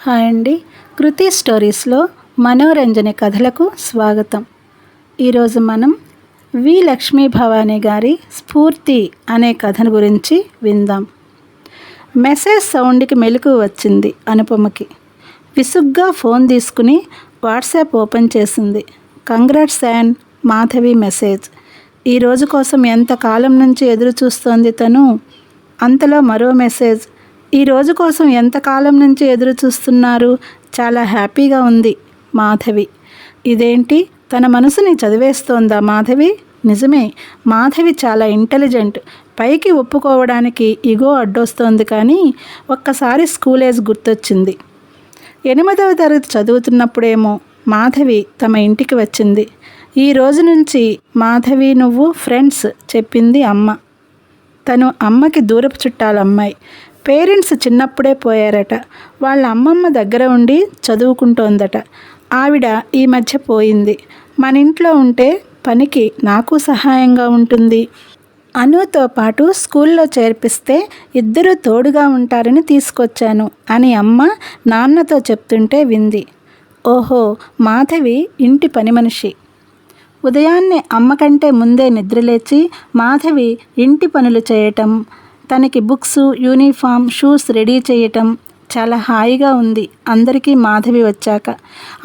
Hi అండి. కృతి స్టోరీస్లో మనోరంజన కథలకు స్వాగతం. ఈరోజు మనం వి లక్ష్మీ భవానీ గారి స్ఫూర్తి అనే కథను గురించి విందాం. మెసేజ్ సౌండ్కి మెలకు వచ్చింది అనుపమకి. విసుగ్గా ఫోన్ తీసుకుని వాట్సాప్ ఓపెన్ చేసింది. Congrats and Madhavi message. ఈ రోజు కోసం ఎంత కాలం నుంచి ఎదురు చూస్తోంది తను? అంతలో మరో మెసేజ్. ఈ రోజు కోసం ఎంతకాలం నుంచి ఎదురు చూస్తున్నారు? చాలా హ్యాపీగా ఉంది మాధవి. ఇదేంటి? తన మనసుని చదివేస్తోందా మాధవి? నిజమే మాధవి చాలా ఇంటెలిజెంట్. పైకి ఒప్పుకోవడానికి ఇగో అడ్డొస్తోంది కానీ ఒక్కసారి స్కూల్ ఏజ్ గుర్తొచ్చింది. ఎనిమిదవ తరగతి చదువుతున్నప్పుడేమో మాధవి తమ ఇంటికి వచ్చింది. ఈ రోజు నుంచి మాధవి నువ్వు ఫ్రెండ్స్ చెప్పింది అమ్మ. తను అమ్మకి దూరపు చుట్టాల అమ్మాయి. పేరెంట్స్ చిన్నప్పుడే పోయారట. వాళ్ళ అమ్మమ్మ దగ్గర ఉండి చదువుకుంటోందట. ఆవిడ ఈ మధ్య పోయింది. మన ఇంట్లో ఉంటే పనికి నాకు సహాయంగా ఉంటుంది. అనుతో పాటు స్కూల్లో చేర్పిస్తే ఇద్దరు తోడుగా ఉంటారని తీసుకొచ్చాను అని అమ్మ నాన్నతో చెప్తుంటే వింది. ఓహో మాధవి ఇంటి పని మనిషి. ఉదయాన్నే అమ్మ కంటే ముందే నిద్రలేచి మాధవి ఇంటి పనులు చేయటం తనకి బుక్స్ యూనిఫామ్ షూస్ రెడీ చేయటం చాలా హాయిగా ఉంది. అందరికీ మాధవి వచ్చాక.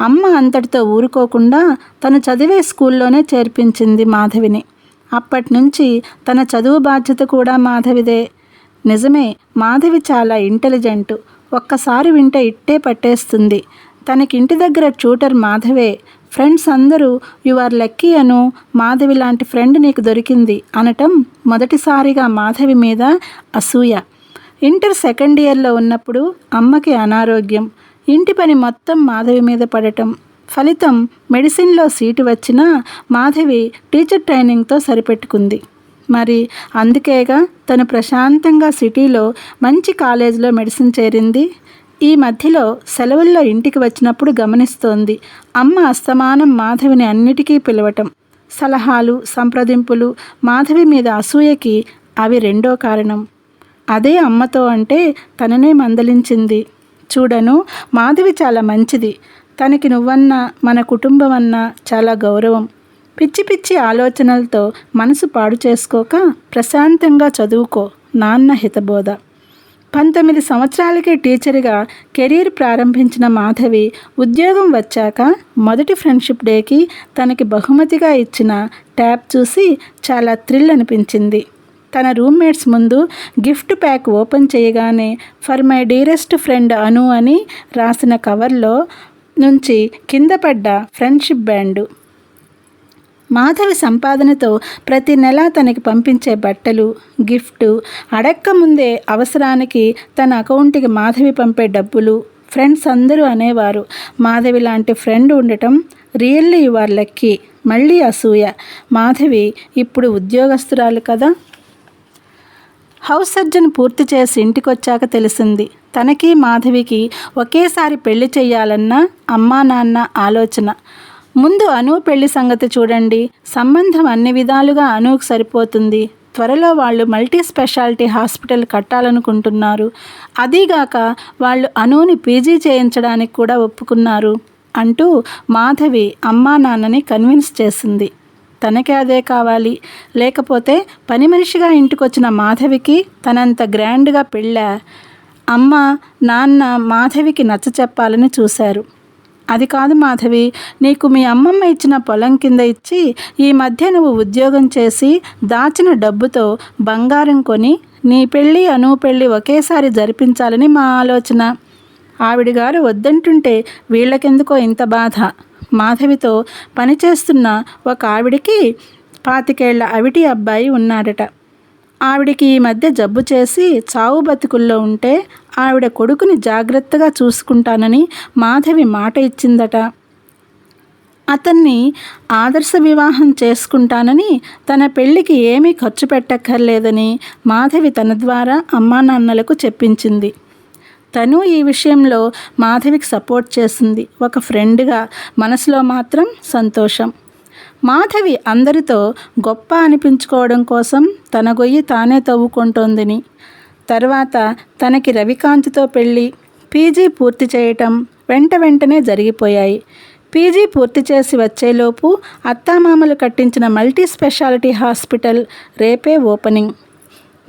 అమ్మ అంతటితో ఊరుకోకుండా తను చదివే స్కూల్లోనే చేర్పించింది మాధవిని. అప్పటి నుంచి తన చదువు బాధ్యత కూడా మాధవిదే. నిజమే మాధవి చాలా ఇంటెలిజెంట్. ఒక్కసారి వింటే ఇట్టే పట్టేస్తుంది. తనకింటి దగ్గర ట్యూటర్ మాధవే. ఫ్రెండ్స్ అందరూ you are lucky Anu Madhavi లాంటి ఫ్రెండ్ నీకు దొరికింది అనటం మొదటిసారిగా మాధవి మీద అసూయ. ఇంటర్ సెకండ్ ఇయర్లో ఉన్నప్పుడు అమ్మకి అనారోగ్యం. ఇంటి పని మొత్తం మాధవి మీద పడటం. ఫలితం మెడిసిన్లో సీటు వచ్చినా మాధవి టీచర్ ట్రైనింగ్తో సరిపెట్టుకుంది. మరి అందుకేగా తను ప్రశాంతంగా సిటీలో మంచి కాలేజీలో మెడిసిన్ చేరింది? ఈ మధ్యలో సెలవుల్లో ఇంటికి వచ్చినప్పుడు గమనిస్తోంది. అమ్మ అస్తమానం మాధవిని అన్నిటికీ పిలవటం. సలహాలు సంప్రదింపులు మాధవి మీద అసూయకి అవి రెండో కారణం. అదే అమ్మతో అంటే తననే మందలించింది. చూడను మాధవి చాలా మంచిది. తనకి నువ్వన్నా మన కుటుంబం అన్నా చాలా గౌరవం. పిచ్చి పిచ్చి ఆలోచనలతో మనసు పాడు చేసుకోక ప్రశాంతంగా చదువుకో నాన్న హితబోధ. పంతొమ్మిది సంవత్సరాలకే టీచర్గా కెరీర్ ప్రారంభించిన మాధవి ఉద్యోగం వచ్చాక మొదటి ఫ్రెండ్షిప్ డేకి తనకి బహుమతిగా ఇచ్చిన ట్యాబ్ చూసి చాలా థ్రిల్ అనిపించింది. తన రూమ్మేట్స్ ముందు గిఫ్ట్ ప్యాక్ ఓపెన్ చేయగానే for my dearest friend Anu అని రాసిన కవర్లో నుంచి కింద పడ్డ ఫ్రెండ్షిప్ బ్యాండు. మాధవి సంపాదనతో ప్రతి నెల తనకి పంపించే బట్టలు గిఫ్ట్ అడక్క ముందే అవసరానికి తన అకౌంట్కి మాధవి పంపే డబ్బులు ఫ్రెండ్స్ అందరూ అనేవారు. మాధవి లాంటి ఫ్రెండ్ ఉండటం రియల్లీ యు ఆర్ లక్కీ మళ్ళీ అసూయ. మాధవి ఇప్పుడు ఉద్యోగస్తురాలు కదా. హౌస్ సర్జన్ పూర్తి చేసి ఇంటికొచ్చాక తెలిసింది. తనకి మాధవికి ఒకేసారి పెళ్ళి చేయాలన్న అమ్మా నాన్న ఆలోచన. ముందు అను పెళ్ళి సంగతి చూడండి. సంబంధం అన్ని విధాలుగా అనుకు సరిపోతుంది. త్వరలో వాళ్ళు మల్టీ స్పెషాలిటీ హాస్పిటల్ కట్టాలనుకుంటున్నారు. అదీగాక వాళ్ళు అనుని పీజీ చేయించడానికి కూడా ఒప్పుకున్నారు అంటూ మాధవి అమ్మా నాన్నని కన్విన్స్ చేసింది. తనకే అదే కావాలి. లేకపోతే పని మనిషిగా ఇంటికొచ్చిన మాధవికి తనంత గ్రాండ్గా పెళ్ళా? అమ్మ నాన్న మాధవికి నచ్చ చెప్పాలని చూశారు. అది కాదు మాధవి నీకు మీ అమ్మమ్మ ఇచ్చిన పొలం కింద ఇచ్చి ఈ మధ్య నువ్వు ఉద్యోగం చేసి దాచిన డబ్బుతో బంగారం కొని నీ పెళ్ళి అను పెళ్ళి ఒకేసారి జరిపించాలని మా ఆలోచన. ఆవిడగారు వద్దంటుంటే వీళ్ళకెందుకో ఇంత బాధ. మాధవితో పనిచేస్తున్న ఒక ఆవిడికి పాతికేళ్ళ అవిటి అబ్బాయి ఉన్నాడట. ఆవిడికి ఈ మధ్య జబ్బు చేసి చావు బతుకుల్లో ఉంటే ఆవిడ కొడుకుని జాగ్రత్తగా చూసుకుంటానని మాధవి మాట ఇచ్చిందట. అతన్ని ఆదర్శ వివాహం చేసుకుంటానని తన పెళ్ళికి ఏమీ ఖర్చు పెట్టక్కర్లేదని మాధవి తన ద్వారా అమ్మా నాన్నలకు చెప్పించింది. తను ఈ విషయంలో మాధవికి సపోర్ట్ చేసింది. ఒక ఫ్రెండ్గా మనసులో మాత్రం సంతోషం. మాధవి అందరితో గొప్ప అనిపించుకోవడం కోసం తన గొయ్యి తానే తవ్వుకుంటోందని. తర్వాత తనకి రవికాంత్తో పెళ్ళి పీజీ పూర్తి చేయటం వెంట వెంటనే జరిగిపోయాయి. పీజీ పూర్తి చేసి వచ్చేలోపు అత్తామామలు కట్టించిన మల్టీ స్పెషాలిటీ హాస్పిటల్ రేపే ఓపెనింగ్.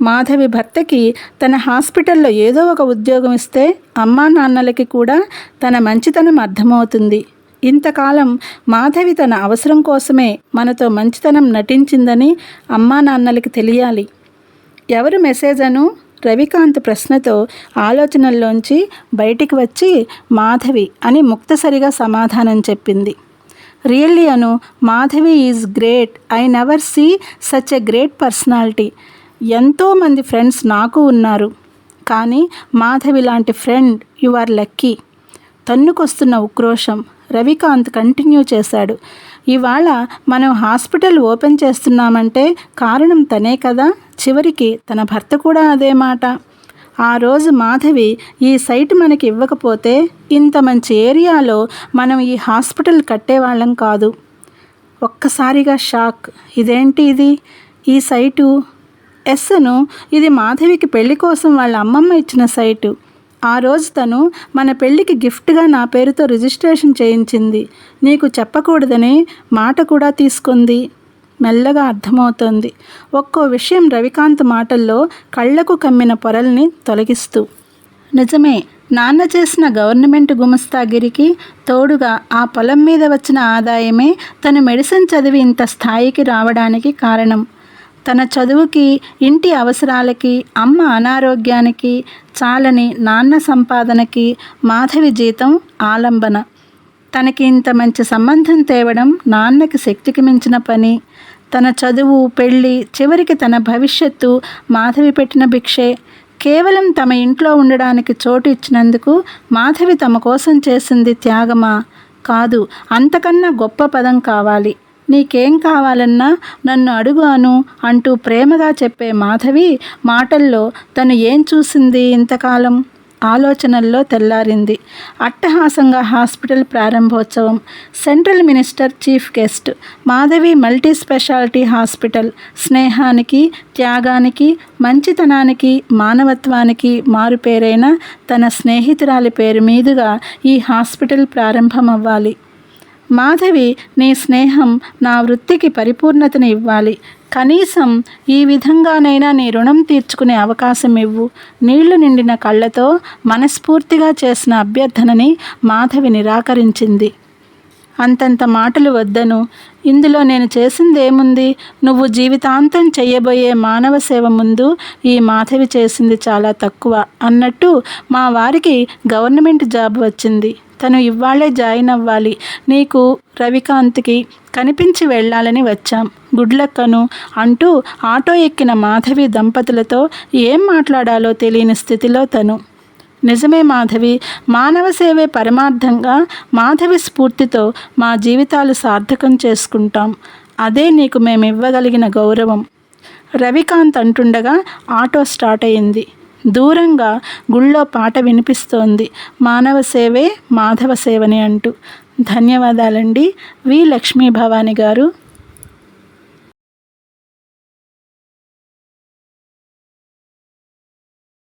మాధవి భర్తకి తన హాస్పిటల్లో ఏదో ఒక ఉద్యోగం ఇస్తే అమ్మా నాన్నలకి కూడా తన మంచితనం అర్థమవుతుంది. ఇంతకాలం మాధవి తన అవసరం కోసమే మనతో మంచితనం నటించిందని అమ్మా నాన్నలకి తెలియాలి. ఎవరు మెసేజ్ అను రవికాంత్ ప్రశ్నతో ఆలోచనల్లోంచి బయటికి వచ్చి మాధవి అని ముక్తసరిగా సమాధానం చెప్పింది. Really Anu Madhavi is great. I never see such a great personality. ఎంతోమంది ఫ్రెండ్స్ నాకు ఉన్నారు. కానీ మాధవి లాంటి ఫ్రెండ్ యు ఆర్ లక్కీ. తన్నుకొస్తున్న ఉక్రోషం. రవికాంత్ కంటిన్యూ చేశాడు. ఇవాళ మనం హాస్పిటల్ ఓపెన్ చేస్తున్నామంటే కారణం తనే కదా? చివరికి తన భర్త కూడా అదే మాట. ఆ రోజు మాధవి ఈ సైట్ మనకి ఇవ్వకపోతే ఇంత మంచి ఏరియాలో మనం ఈ హాస్పిటల్ కట్టేవాళ్ళం కాదు. ఒక్కసారిగా షాక్. ఇదేంటి ఇది? ఈ సైటు? ఎస్ను ఇది మాధవికి పెళ్ళి కోసం వాళ్ళ అమ్మమ్మ ఇచ్చిన సైటు. ఆ రోజు తను మన పెళ్ళికి గిఫ్ట్గా నా పేరుతో రిజిస్ట్రేషన్ చేయించింది. నీకు చెప్పకూడదని మాట కూడా తీసుకుంది. మెల్లగా అర్థమవుతోంది. ఒక్కో విషయం రవికాంత్ మాటల్లో కళ్ళకు కమ్మిన పొరల్ని తొలగిస్తూ నిజమే నాన్న చేసిన గవర్నమెంట్ గుమస్తాగిరికి తోడుగా ఆ పొలం మీద వచ్చిన ఆదాయమే తను మెడిసిన్ చదివి ఇంత స్థాయికి రావడానికి కారణం. తన చదువుకి ఇంటి అవసరాలకి అమ్మ అనారోగ్యానికి చాలని నాన్న సంపాదనకి మాధవి జీతం ఆలంబన. తనకి ఇంత మంచి సంబంధం తేవడం నాన్నకి శక్తికి మించిన పని. తన చదువు పెళ్ళి చివరికి తన భవిష్యత్తు మాధవి పెట్టిన భిక్షే. కేవలం తమ ఇంట్లో ఉండడానికి చోటు ఇచ్చినందుకు మాధవి తమ కోసం చేసింది త్యాగమా? కాదు అంతకన్నా గొప్ప పదం కావాలి. నీకేం కావాలన్నా నన్ను అడుగాను అంటూ ప్రేమగా చెప్పే మాధవి మాటల్లో తను ఏం చూసింది ఇంతకాలం? ఆలోచనల్లో తెల్లారింది. అట్టహాసంగా హాస్పిటల్ ప్రారంభోత్సవం. Central minister chief guest. Madhavi multi speciality hospital. స్నేహానికి త్యాగానికి మంచితనానికి మానవత్వానికి మారుపేరైన తన స్నేహితురాలి పేరు మీదుగా ఈ హాస్పిటల్ ప్రారంభమవ్వాలి. మాధవి నీ స్నేహం నా వృత్తికి పరిపూర్ణతను ఇవ్వాలి. కనీసం ఈ విధంగానైనా నీ రుణం తీర్చుకునే అవకాశం ఇవ్వు. నీళ్ళు నిండిన కళ్ళతో మనస్ఫూర్తిగా చేసిన అభ్యర్థనని మాధవి నిరాకరించింది. అంతంత మాటలు వద్దను. ఇందులో నేను చేసింది ఏముంది నువ్వు జీవితాంతం చేయబోయే మానవ సేవ ముందు ఈ మాధవి చేసింది చాలా తక్కువ అన్నట్టు మా వారికి గవర్నమెంట్ జాబ్ వచ్చింది. తను ఇవాళే జాయిన్ అవ్వాలి. నీకు రవికాంత్కి కనిపించి వెళ్ళాలని వచ్చాం. గుడ్లక్కను అంటూ ఆటో ఎక్కిన మాధవి దంపతులతో ఏం మాట్లాడాలో తెలియని స్థితిలో తను. నిజమే మాధవి మానవ సేవే పరమార్థంగా మాధవి స్ఫూర్తితో మా జీవితాలు సార్థకం చేసుకుంటాం. అదే నీకు మేము ఇవ్వగలిగిన గౌరవం. రవికాంత్ అంటుండగా ఆటో స్టార్ట్ అయింది దూరంగా గుళ్ళో పాట వినిపిస్తోంది. మానవ సేవే మాధవ సేవని అంటూ. ధన్యవాదాలండి. వి లక్ష్మీ భవాని గారు.